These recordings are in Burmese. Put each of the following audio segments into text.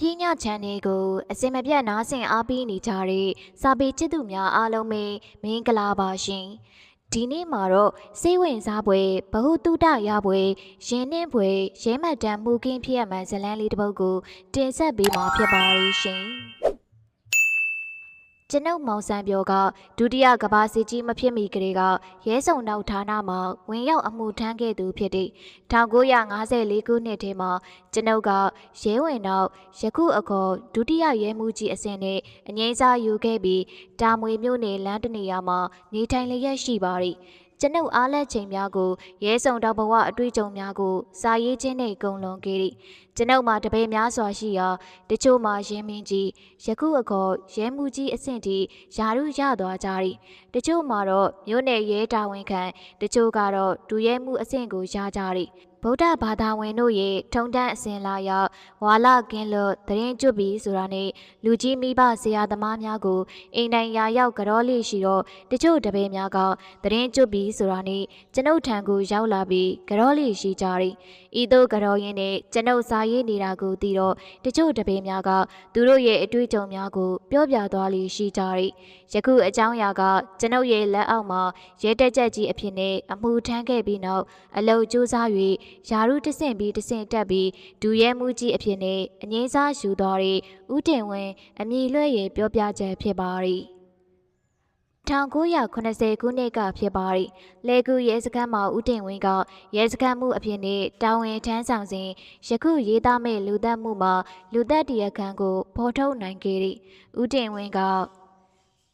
ပြင်းညချန်လေးကိုအစင်မပြတ်နားဆင်အားပေးနေကြတဲ့စာပေချစ်သူများအားလုံးပဲမင်္ဂလာပါရှင်ဒီနေ့မှာတော့စိတ်ဝင်စားပွဲဘဟုတုတရပွဲရင်နှင်းပွဲရဲမှတ်တမ်းမှုကင်းဖြစ်ရမှန်ဇလန်းလေးတစ်ပုဒ်ကိုတင်ဆက်ပေးမှာဖြစ်ပါရဲ့ရှင် ကျွန်ုပ်မောင်ဆန်းပြောကဒုတိယကဘာစီကြီးမဖြစ်မီကလေးကရဲစုံနောက်ဌာနမှာဝင်ရောက်အမှုထမ်းခဲ့သူဖြစ်တဲ့1954ခုနှစ်ထဲမှာကျွန်ုပ်ကရဲဝင်နောက်ယခုအခေါ်ဒုတိယရဲမှုကြီးအဆင့်နဲ့အငိမ့်စားယူခဲ့ပြီးတာမွေမြို့နယ်လမ်းတနေရာမှာနေထိုင်လျက်ရှိပါသည် ကျွန်ုပ်အားလက်ချိန်များကိုရဲစုံတော်ဘဝအတွေ့အကြုံများကိုစာရေးခြင်းနဲ့ဂုံလွန်ခဲ့သည်ကျွန်ုပ်မှာတပည့်များစွာရှိရာတချို့မှာရင်းမင်းကြီးယခုအခေါ်ရဲမှုကြီးအဆင့်ထိယာရုရသွားကြသည်တချို့မှာတော့မြို့နယ်ရဲတာဝန်ခံတချို့ကတော့ဒူရဲမှုအဆင့်ကိုရကြသည် ဗုဒ္ဓဘာသာဝင်တို့ရဲ့ထုံတန်းအစဉ်လာရောက်ဝါလကင်းလို့တရင်ကျွတ်ပြီးဆိုတာနဲ့လူကြီးမိဘဆရာသမားများကိုအိမ်တိုင်ရာရောက်ကြောလေးရှိတော့တချို့တပည့်များကတရင်ကျွတ်ပြီးဆိုတာနဲ့ကျွန်ုပ်ထံကိုရောက်လာပြီးကြောလေးရှိကြသည်ဤသို့ကြောရင်းနဲ့ကျွန်ုပ်စာရေးနေတာကိုသိတော့တချို့တပည့်များကသူတို့ရဲ့အတွေ့အကြုံများကိုပြောပြသွားလိရှိကြသည်ယခုအကြောင်းအရာကကျွန်ုပ်ရဲ့လက်အောက်မှာရဲတက်ကြက်ကြီးအဖြစ်နဲ့အမှုထမ်းခဲ့ပြီးနောက်အလုတ်ကြိုးစား၍ယာရုတဆင့်ပြီးတဆင့်တက်ပြီးဒူရဲမှုကြီးအဖြစ်နဲ့အငိမ့်စားယူတော်ရီဥတင်ဝင်းအမည်လွှဲ့ရဲ့ပြောပြချက်ဖြစ်ပါရီ1980ခုနှစ်ကဖြစ်ပါရီလေကူရဲစခန်းမှာဦးတင်ဝင်းကရဲစခန်းမှုအဖြစ်နဲ့တာဝန်ထမ်းဆောင်စဉ်ယခုရေးသားမဲ့လူသက်မှုမှာလူသက်တရခန်းကိုဖော်ထုတ်နိုင်ခဲ့သည်ဦးတင်ဝင်းက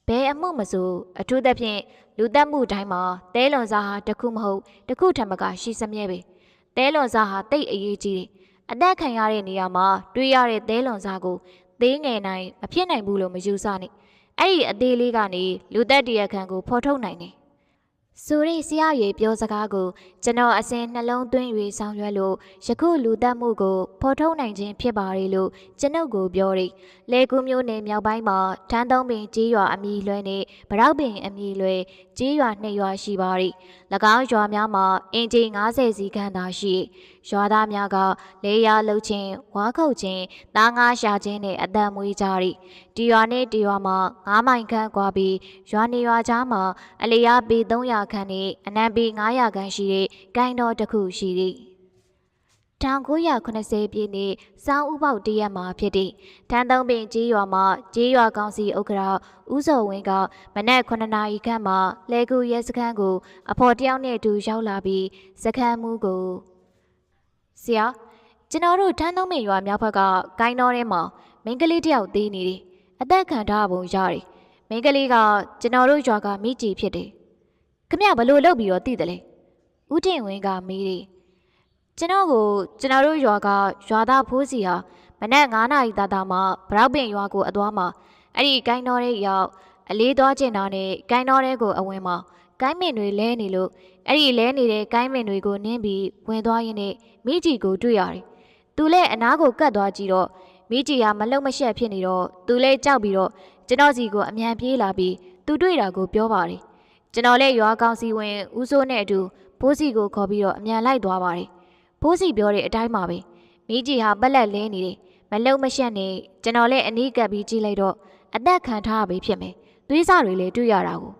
ဘယ်အမှုမဆိုအထူးသဖြင့်လူသက်မှုတိုင်းမှာတဲလွန်စားဟာတစ်ခုမဟုတ်တစ်ခုထပ်မကရှိစမြဲပဲ တဲလွန်စားဟာတိတ်အရေးကြီးတယ်အသက်ခံရတဲ့နေရာမှာတွေးရတဲ့တဲလွန်စားကိုသေးငယ်နိုင်မဖြစ်နိုင်ဘူးလို့မယူဆနဲ့အဲ့ဒီအသေးလေးကနေလူသက်တရခန်းကိုဖော်ထုတ်နိုင်တယ် ဆိုရီဆရာရေပြောစကားကိုကျွန်တော်အစဉ်နှလုံးသွင်း၍ဆောင်ရွက်လို့ယခုလူသက်မှုကိုဖော်ထုတ်နိုင်ခြင်းဖြစ်ပါလေလို့ကျွန်ုပ်ကိုပြောတယ်။လေကူးမျိုးနယ်မြောက်ပိုင်းမှာထန်းသုံးပင်ကြီးရွာအမည်လွှဲနဲ့ဗရောက်ပင်အမည်လွှဲကြီးရွာနှစ်ရွာရှိပါသည်။၎င်းရွာများမှာအင်ဂျီ90စီခန်းသာရှိရွာသားများကလေယာလှုပ်ခြင်းဝါခုတ်ခြင်းသားငါးရှာခြင်းနဲ့အသက်မွေးကြသည်။ဒီရွာနဲ့ဒီရွာမှာ9မိုင်ခန့်ကွာပြီးရွာနေရွာကြားမှာအလျားပေ300ခန့်နဲ့အနံပေ900ခန့်ရှိတဲ့ကိုင်းတော်တစ်ခုရှိသည်1980ပြည့်နှစ်စောင်းဥပေါက်တရက်မှာဖြစ်သည့်ထန်းသုံးပင်ကြီးရွာမှာကြီးရွာကောင်စီဥက္ကဋ္ဌဦးစောဝင်းကမနက်9နာရီခန့်မှာလဲကူရဲစခန်းကိုအဖော်တယောက်နဲ့အတူရောက်လာပြီးစခန်းမှုကို ဆရာကျွန်တော်တို့ထန်းသုံးပင်ရွာမြောက်ဘက်ကကိုင်းတော်ထဲမှာမိန်းကလေးတယောက်သေးနေတယ်အသက်ခံထားပုံရတယ်မိန်းကလေးကကျွန်တော်တို့ရွာကမိကြီးဖြစ်တယ်ခမဘလို့လုပ်ပြီးတော့တည်တယ်လေဦးတင်ဝင်းကမေးတယ်ကျွန်တော်ကိုကျွန်တော်တို့ရွာကရွာသားဖိုးစီဟာမနက်9နာရီတာတာမှဗရောက်ပင်ရွာကိုအသွားမှာအဲ့ဒီကိုင်းတော်ရဲ့ရောက်အလေးသွားကျင်တာနဲ့ကိုင်းတော်ရဲ့ကိုအဝင်မှာကိုင်းမင်တွေလဲနေလို့အဲ့ဒီလဲနေတဲ့ကိုင်းမင်တွေကိုနင်းပြီးဝင်သွားရင်းနဲ့ မိကြီးကိုတွေ့ရတယ်။သူလည်းအနားကိုကတ်သွားကြည့်တော့မိကြီးကမလုံမရှက်ဖြစ်နေတော့သူလည်းကြောက်ပြီးတော့ကျွန်တော်စီကိုအမြန်ပြေးလာပြီးသူတွေ့တာကိုပြောပါတယ်။ကျွန်တော်လည်းရွာကောင်စီဝင်ဦးစိုးနဲ့အတူဘိုးစီကိုခေါ်ပြီးတော့အမြန်လိုက်သွားပါတယ်။ဘိုးစီပြောတဲ့အတိုင်းပါပဲ။မိကြီးဟာပက်လက်လဲနေတယ်။မလုံမရှက်နေကျွန်တော်လည်းအနီးကပ်ပြီးကြည့်လိုက်တော့အသက်ခံထားရပြီဖြစ်မယ်။သွေးစတွေလည်းတွေ့ရတာကို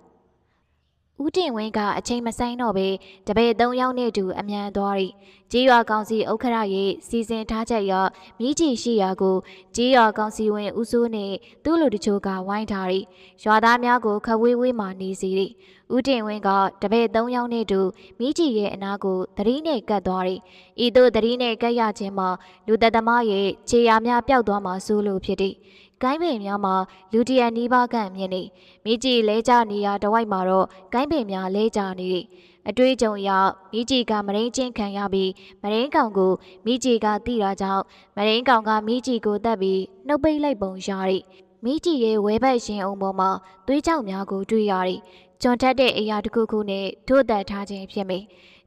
ဦးတင်ဝင်းကအချိန်မဆိုင်တော့ပဲတပည့်၃ယောက်နဲ့အတူအမြန်သွားရီကြေးရွာကောင်စီဥက္ခရရဲ့စီစဉ်ထားချက်ရမိကြီးရှိရာကိုကြေးရွာကောင်စီဝင်ဦးစိုးနဲ့သူ့လူတချို့ကဝိုင်းထားရီရွာသားများကိုခဝေးဝေးမှနေစီရီဦးတင်ဝင်းကတပည့်၃ယောက်နဲ့တူမိကြီးရဲ့အနာကိုသတိနဲ့ကတ်သွားရီဤသို့သတိနဲ့ကတ်ရခြင်းမှာလူသက်သမားရဲ့ခြေရာများပျောက်သွားမှာစိုးလို့ဖြစ်သည် ကိုင်းပင်များမှာလူတရနီးပါးကမြင်နေမိကြီးလဲကြနေရတဝိုက်မှာတော့ကိုင်းပင်များလဲကြနေတယ်အတွေ့အကြုံအရမိကြီးကမရင်းချင်းခံရပြီးမရင်းကောင်ကိုမိကြီးကတိတာကြောင့်မရင်းကောင်ကမိကြီးကိုတက်ပြီးနှုတ်ပိတ်လိုက်ပုံရသည်မိကြီးရဲ့ဝဲဘက်ရှင်အောင်ပေါ်မှာသွေးကြောက်များကိုတွေ့ရသည်ကျွန်ထက်တဲ့အရာတစ်ခုခုနဲ့ထို့တက်ထားခြင်းဖြစ်မိ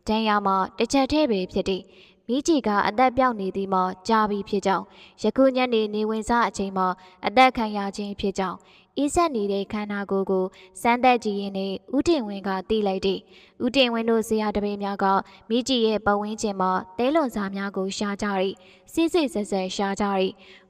ဒဏ်ရာမှာတစ်ချက်တည်းပဲဖြစ်သည် မိကြီးကအသက်ပြောက်နေသည်မှာကြာပြီဖြစ်ကြောင်းယခုညနေနေဝင်စားအချိန်မှာအသက်ခံရခြင်းဖြစ်ကြောင်း အေးဆက်နေတဲ့ခန္ဓာကိုယ်ကိုစမ်းသက်ကြည့်ရင်နဲ့ဥတင်ဝင်းကတီးလိုက်တယ်။ဥတင်ဝင်းတို့ဇေယျတပင်းများကမိကြီးရဲ့ပဝင်းကျင်မှာတဲလွန်စားများကိုရှာကြရီစစ်စစ်ဆက်ဆက်ရှာကြရီ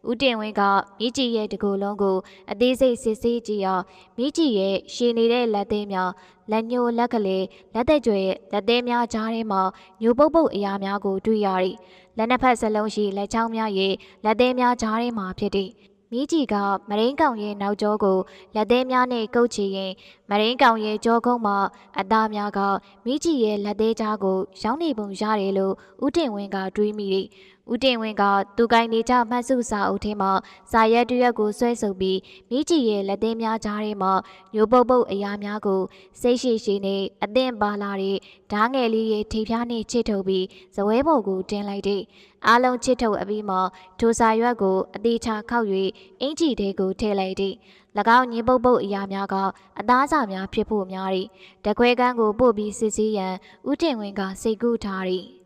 ဥတင်ဝင်းကမိကြီးရဲ့တကူလုံးကိုအသေးစိတ်စစ်ဆေးကြည့်အောင်မိကြီးရဲ့ရှည်နေတဲ့လက်သေးများလက်ညှိုးလက်ကလေးလက်သက်ကြွယ်လက်သေးများကြားထဲမှာညိုပုတ်ပုတ်အရာများကိုတွေ့ရရီလက်နှစ်ဖက်စလုံးရှိလက်ချောင်းများရဲ့လက်သေးများကြားထဲမှာဖြစ်သည် မိကြီးကမရင်းကောင်ရဲ့နောက်ကျောကိုလက်သေးများနဲ့ကုတ်ချရင်မရင်းကောင်ရဲ့ကြောကုန်းမှာအသားများကမိကြီးရဲ့လက်သေးကြားကိုရောင်းနေပုံရတယ်လို့ဥတင်ဝင်းကတွေးမိတယ်။ ဥတင်ဝင်းကသူကိုင်းနေကြမှတ်စုစာအုပ်ထဲမှာစာရက်တရက်ကိုဆွဲဆုပ်ပြီးမိကြီးရဲ့လက်သေးများကြားထဲမှာညိုပုတ်ပုတ်အရာများကိုစိတ်ရှိရှိနဲ့အသင့်ပါလာတဲ့ဓာငယ်လေးရဲ့ထိပ်ဖျားနဲ့ချစ်ထုတ်ပြီးဇပွဲပေါ်ကိုတင်လိုက်တဲ့အားလုံးချစ်ထုတ်အပြီးမှာထိုစာရွက်ကိုအသေးချာခောက်၍အင်ကြီးသေးကိုထည့်လိုက်တဲ့၎င်းညင်ပုတ်ပုတ်အရာများကအသားစာများဖြစ်ဖို့များ၏တခွဲကန်းကိုပို့ပြီးစစ်ဆေးရန်ဥတင်ဝင်းကစိတ်ကူးထား၏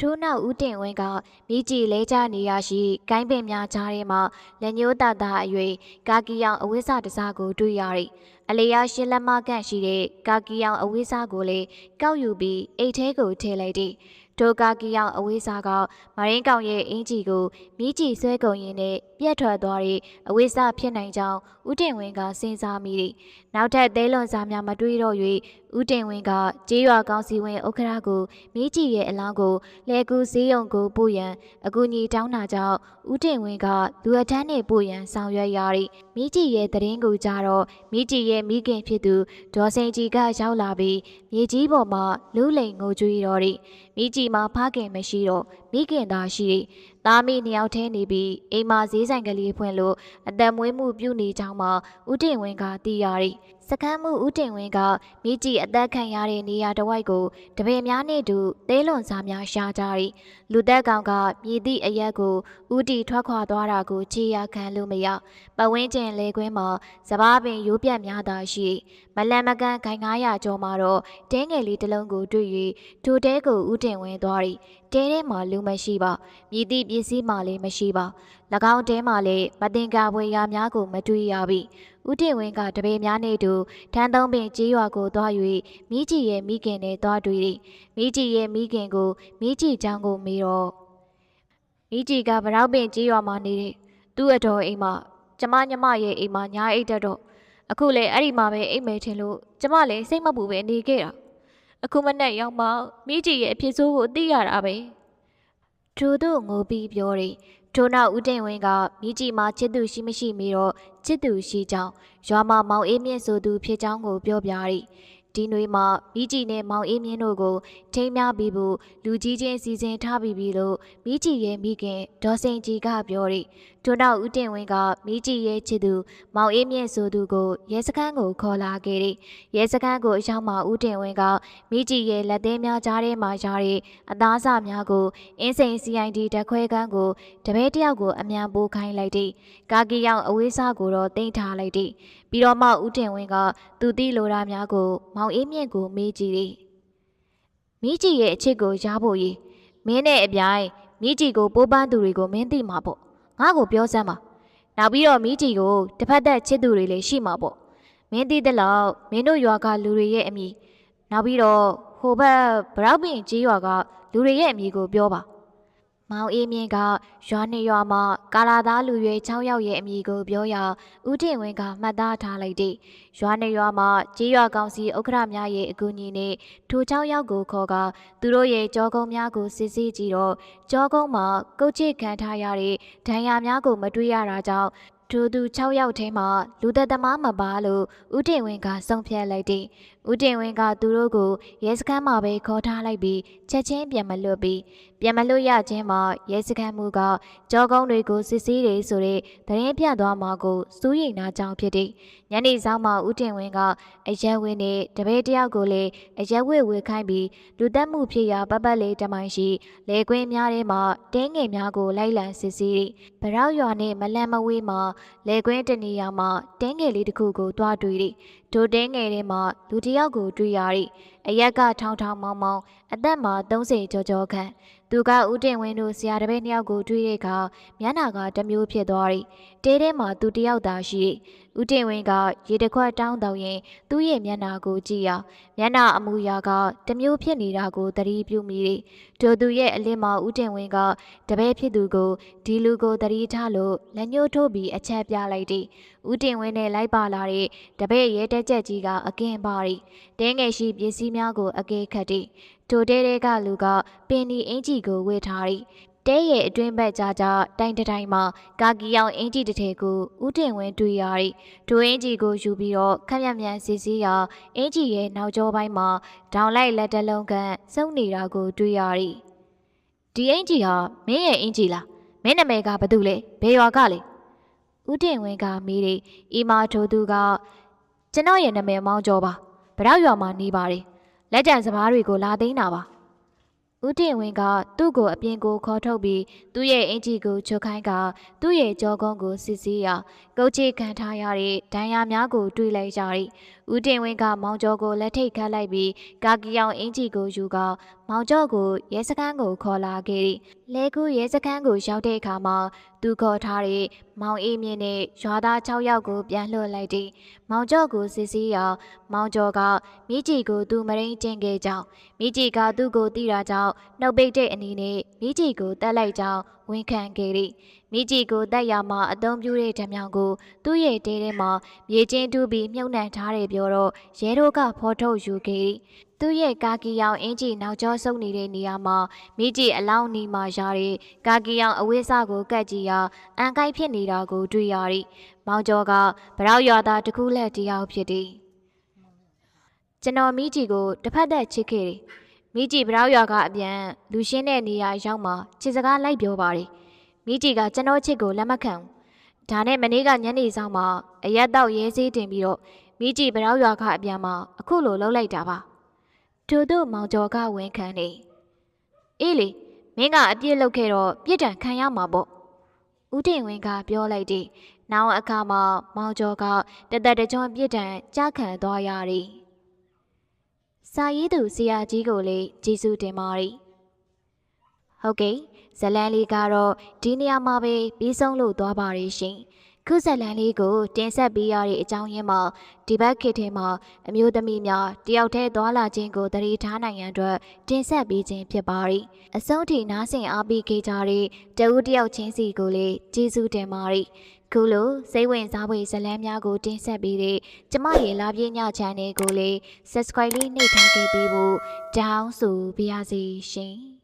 ထို့နောက်ဦးတင်ဝင်းကမိကြည်လဲကျနေရရှိကိုင်းပင်များကြားထဲမှာလက်ညှိုးတတအ၍ကာကီယောင်အဝိဇ္ဇတစားကိုတွေ့ရ၏အလေယာရှင်းလက်မကန့်ရှိတဲ့ကာကီယောင်အဝိဇ္ဇကိုလည်းကောက်ယူပြီးအိတ်ထဲကိုထည့်လိုက်သည်ဒိုကာကီယောင်အဝေးစားကမရင်းကောင်ရဲ့အင်ကြီးကိုမိကြည့်ဆွဲကုန်ရင်နဲ့ ပြက်ထွက်သွားတဲ့အဝေးစားဖြစ်နိုင်ကြောင်းဦးတင်ဝင်းကစဉ်းစားမိသည်နောက်ထပ်သဲလွန်စားများမတွေးတော့၍ဦးတင်ဝင်းကကြေးရွာကောင်းစီဝင်ဥက္ခရာကိုမိကြည့်ရဲ့အလောင်းကိုလဲကူစည်းရုံကိုပို့ရန်အကူအညီတောင်းတာကြောင့်ဦးတင်ဝင်းကလူအထမ်းနဲ့ပို့ရန်ဆောင်ရွက်ရသည်မိကြည့်ရဲ့တရင်ကိုကြတော့မိကြည့်ရဲ့မိခင်ဖြစ်သူဒေါ်စိန်ကြီးကရောက်လာပြီးမြေကြီးပေါ်မှာလူလိန်ငိုကြွေးတော်သည်မိကြည့်မှာဖခင်မရှိတော့မိခင်သာရှိသည်သားမိနှစ်ယောက်ထဲနေပြီးအိမ်မှာဈေးဆိုင်ကလေးဖွင့်လို့အသက်မွေးမှုပြုနေကြောင်းမှဦးတင်ဝင်းကသိရသည် စကမ်းမှုဦးတင်ဝင်းကမိကြည့်အသက်ခံရတဲ့နေရာတစ်ဝိုက်ကိုတပည့်များနဲ့တူသဲလွန်စားများရှာကြသည်လူသက်ကောင်ကမြည်သည့်အရက်ကိုဦးတီထွက်ခွာသွားတာကိုခြေရခံလို့မရပဝင်းကျင်လေကွင်းမှာစပားပင်ရိုးပြတ်များသာရှိမလန်မကန်ခိုင်900ကျော်မှာတော့တင်းငယ်လေးတစ်လုံးကိုတွေ့၍ထိုတဲကိုဦးတင်ဝင်းသွားသည်တဲထဲမှာလူမရှိပါမြည်သည့်ပစ္စည်းမှလည်းမရှိပါ၎ င်းတဲမှလည်းမတင်ကားပွဲရာများကိုမတွေ့ရပြီဦးတင်ဝင်းကတပည့်များနဲ့တူထန်းသုံးပင်ကြေးရွာကိုသွား၍မိကြီးရဲ့မိခင်နဲ့သွားတွေ့သည်မိကြီးရဲ့မိခင်ကိုမိကြီးချောင်းကိုမေးတော့မိကြီးကဗရောက်ပင်ကြေးရွာမှာနေတဲ့သူ့အတော်အိမ်မှာကျမညမရဲ့အိမ်မှာညာအိတ်တက်တော့အခုလေအဲ့ဒီမှာပဲအိမ်မဲထင်လို့ကျမလည်းစိတ်မပူပဲနေခဲ့တာအခုမနဲ့ရောက်မှမိကြီးရဲ့အဖြစ်ဆိုးကိုသိရတာပဲထို့သူငိုပြီးပြောတယ် ထို့နောက်ဦးတင်ဝင်းကမိကြီးမှာချစ်သူရှိမရှိမေးတော့ချစ်သူရှိကြောင်းရွာမှာမောင်အေးမြင့်ဆိုသူဖြစ်ကြောင်းကိုပြောပြသည်ဒီနွေမှာမိကြီးနဲ့မောင်အေးမြင့်တို့ကိုထိမ်းများပြီးဖို့လူကြီးချင်းစီစဉ်ထားပြီးပြီလို့မိကြီးရဲ့မိခင်ဒေါ်စိန်ကြီးကပြောသည်ထို့နောက်ဦးတင်ဝင်းကမိကြီးရဲ့ချစ်သူမောင်အေးမြင့်ဆိုသူကိုရဲစခန်းကိုခေါ်လာခဲ့သည်ရဲစခန်းကိုအရောက်မှာဦးတင်ဝင်းကမိကြီးရဲ့လက်သေးများကြားထဲမှာရတဲ့အသားစများကိုအင်းစိန် CID တက်ခွဲကန်းကိုတပည့်တယောက်ကိုအမြန်ပိုးခိုင်းလိုက်သည်ကာကီရောက်အဝေးစားကိုတော့တင်ထားလိုက်သည်ပြီးတော့မှဦးတင်ဝင်းကသူတိလိုတာများကိုမောင်အေးမြင့်ကိုမေးကြည့်သည်မိကြီးရဲ့အချစ်ကိုရဖို့ရေးမင်းနဲ့အပြိုင်မိကြီးကိုပိုးပန်းသူတွေကိုမင်းသိမှာပေါ့ ငါ့ကိုပြောစမ်းပါနောက်ပြီးတော့မိကြီးကိုတစ်ဖက်သက်ချစ်သူတွေလည်းရှိမှာပေါ့မင်းသိတဲ့လောက်မင်းတို့ရွာကလူတွေရဲ့အမိနောက်ပြီးတော့ဟိုဘက်ဗရောက်ပင်ကြီးရွာကလူတွေရဲ့အမိကိုပြောပါ မောင်အေးမြင့်ကရွာနေရွာမှာကာလာသားလူရွယ်6ယောက်ရဲ့အမည်ကိုပြောရဦးထင်ဝင်းကမှတ်သားထားလိုက်တဲ့ရွာနေရွာမှာကြီးရွာကောင်စီဥက္ကဋ္ဌများရဲ့အကူအညီနဲ့ထို6ယောက်ကိုခေါ်ကသူတို့ရဲ့ကြောကုန်းများကိုစစ်ဆေးကြည့်တော့ကြောကုန်းမှာကုတ်ချစ်ခံထားရတဲ့ဒဏ်ရာများကိုမတွေ့ရတာကြောင့် ထိုသူ6ယောက်ထဲမှာလူသက်သမားမပါလို့ဦးတင်ဝင်းကစုံဖြတ်လိုက်တဲ့ဦးတင်ဝင်းကသူတို့ကိုရဲစခန်းမှာပဲခေါ်ထားလိုက်ပြီးချက်ချင်းပြန်မလွတ်ပြီးပြန်မလွတ်ရခြင်းမှာရဲစခန်းမူကကြောကုန်းတွေကိုစစ်ဆေးတယ်ဆိုတဲ့သတင်းပြသွားမှာကိုစိုးရိမ်နာကြောင်းဖြစ်တဲ့ညနေဆောင်မှာဦးတင်ဝင်းကအရက်ဝင်းနဲ့တပည့်တယောက်ကိုလည်းအရက်ဝဲဝဲခိုင်းပြီးလူသက်မှုဖြစ်ရာပပတ်လေးတမိုင်းရှိလေကွင်းများထဲမှာတင်းငယ်များကိုလိုက်လံစစ်ဆေးဗရောက်ရွာနဲ့မလန်မဝေးမှာလေကွင်းတနေရာမှာတင်းငယ်လေးတစ်ခုကိုတွားတွေ့တယ်ဒိုတင်းငယ်ထဲမှာလူတစ်ယောက်ကိုတွေ့ရသည်အရက်ကထောင်းထောင်းမောင်းမောင်းအသက်မှာ30ကျော်ကျော်ခန့်သူကဦးတင်ဝင်းတို့ဆရာတပည့်နှစ်ယောက်ကိုတွေ့တဲ့အခါမျက်နှာကတမျိုးဖြစ်သွားသည်တဲထဲမှာသူတစ်ယောက်သာရှိဦးတင်ဝင်းကရေတခွက်တောင်းတော့ရင်သူ့ရဲ့မျက်နှာကိုကြည့်ရမျက်နှာအမူအရာကတစ်မျိုးဖြစ်နေတာကိုသတိပြုမိတယ်ထိုသူရဲ့အလင်းမဦးတင်ဝင်းကတပည့်ဖြစ်သူကိုဒီလူကိုသတိထားလို့လက်ညှိုးထိုးပြီးအချက်ပြလိုက်တယ်ဦးတင်ဝင်းနဲ့လိုက်ပါလာတဲ့တပည့်ရဲတက်ချက်ကြီးကအကင်ပါရီတင်းငယ်ရှိပစ္စည်းများကိုအကဲခတ်တယ်ထိုတဲတဲကလူကပင်ဒီအင်ကြီးကိုဝေထားတယ် တဲရဲ့အတွင်းဘက်ကြားကြားတိုင်တတိုင်မှာကာကီယောင်အင်ကြီးတစ်ထည်ကိုဦးတင်ဝင်းတွေ့ရသည်ဒိုအင်ကြီးကိုယူပြီးတော့ခက်မြက်မြန်စီစီရာအင်ကြီးရဲ့နောက်ကျောပိုင်းမှာဒေါင်လိုက်လက်တလုံးကန်စုံနေတာကိုတွေ့ရသည်ဒီအင်ကြီးဟာမင်းရဲ့အင်ကြီးလားမင်းနာမည်ကဘာတူလဲဘယ်ရွာကလဲဦးတင်ဝင်းကမေးတယ်အီမာထိုသူကကျွန်တော်ရဲ့နာမည်မောင်းကျော်ပါဗရောက်ရွာမှာနေပါတယ်လက်ကျန်စပားတွေကိုလာသိမ်းတာပါ ဦးတင်ဝင်းကသူ့ကိုအပြင်ကိုခေါ်ထုတ်ပြီးသူ့ရဲ့အင်ဂျီကိုချုပ်ခိုင်းကသူ့ရဲ့ကြောကုန်းကိုစစ်ဆေးရာကုတ်ချေခံထားရတဲ့ဒဏ်ရာများကိုတွေ့လိုက်ကြသည်ဦးတင်ဝင်းကမောင်ကျော်ကိုလက်ထိတ်ခတ်လိုက်ပြီးကာကီယောင်အင်ဂျီကိုယူက မောင်ကျော်ကိုရဲစခန်းကိုခေါ်လာခဲ့သည်လဲကူရဲစခန်းကိုရောက်တဲ့အခါမှာသူခေါ်ထားတဲ့မောင်အေးမြင့်နဲ့ရွာသား6ယောက်ကိုပြန်လွှတ်လိုက်သည်မောင်ကျော်ကိုစစ်ဆေးရာမောင်ကျော်ကမိကြီးကိုသူမရင်းကျင်ခဲ့ကြောင်းမိကြီးကသူ့ကိုတီးတာကြောင့်နှုတ်ပိတ်တဲ့အနေနဲ့မိကြီးကိုတက်လိုက်ကြောင်းဝန်ခံခဲ့သည်မိကြီးကိုတက်ရမှာအသုံးပြုတဲ့ဓမြောင်ကိုသူ့ရဲ့တဲထဲမှာမြေချင်းတူးပြီးမြုပ်နှံထားတယ်ပြောတော့ရဲတို့ကဖော်ထုတ်ယူခဲ့သည် သူ့ရဲ့ကာကီယောင်အင်ကြီးနောက်ကျောဆုပ်နေတဲ့နေရာမှာမိကြီးအလောင်းနီမှာရတဲ့ကာကီယောင်အဝိစကိုကတ်ကြည့်ရာအန်ကိုက်ဖြစ်နေတာကိုတွေ့ရသည်မောင်ကျော်ကဗရောက်ရွာသားတစ်ခုလက်တယောက်ဖြစ်သည်ကျွန်တော်မိကြီးကိုတစ်ဖက်သက်ချစ်ခဲ့တယ်မိကြီးဗရောက်ရွာကအပြန်လူရှင်းတဲ့နေရာရောက်မှချစ်စကားလိုက်ပြောပါတယ်မိကြီးကကျွန်တော်ချစ်ကိုလက်မခံဘူးဒါနဲ့မနေ့ကညနေဆောင်မှာအရက်တော့ရဲစေးတင်ပြီးတော့မိကြီးဗရောက်ရွာကအပြန်မှာအခုလိုလှုပ်လိုက်တာပါ ထို့သို့မောင်ကျော်ကဝန်ခံနေအေးလေမင်းကအပြစ်လုပ်ခဲ့တော့ပြစ်ဒဏ်ခံရမှာပေါ့ဦးတင်ဝင်းကပြောလိုက်သည်နောက်အခါမှာမောင်ကျော်ကတသက်တကြွပြစ်ဒဏ်ကြားခံသွားရသည်စာရေးသူဆရာကြီးကိုလည်းကျေးဇူးတင်ပါတယ်ဟုတ်ကဲ့ဇလန်လေးကတော့ဒီနေရာမှာပဲပြီးဆုံးလို့သွားပါရရှင် ခုဇလန်လေးကိုတင်ဆက်ပေးရတဲ့အကြောင်းရင်းမှာဒီဘက်ခေတ်ထဲမှာအမျိုးသမီးများတယောက်တည်းသွာလာခြင်းကိုတတိထားနိုင်ရန်အတွက်တင်ဆက်ပေးခြင်းဖြစ်ပါရီအဆုံးထိနားဆင်အားပေးခဲ့ကြတဲ့တဦးတယောက်ချင်းစီကိုလည်းကျေးဇူးတင်ပါရီခုလိုစိတ်ဝင်စားဖွယ်ဇာတ်လမ်းများကိုတင်ဆက်ပေးတဲ့ကျမရဲ့လာပြည့်ည channel ကိုလည်း subscribe လေးနှိပ်ထားခဲ့ပေးဖို့တောင်းဆိုပါရစေရှင်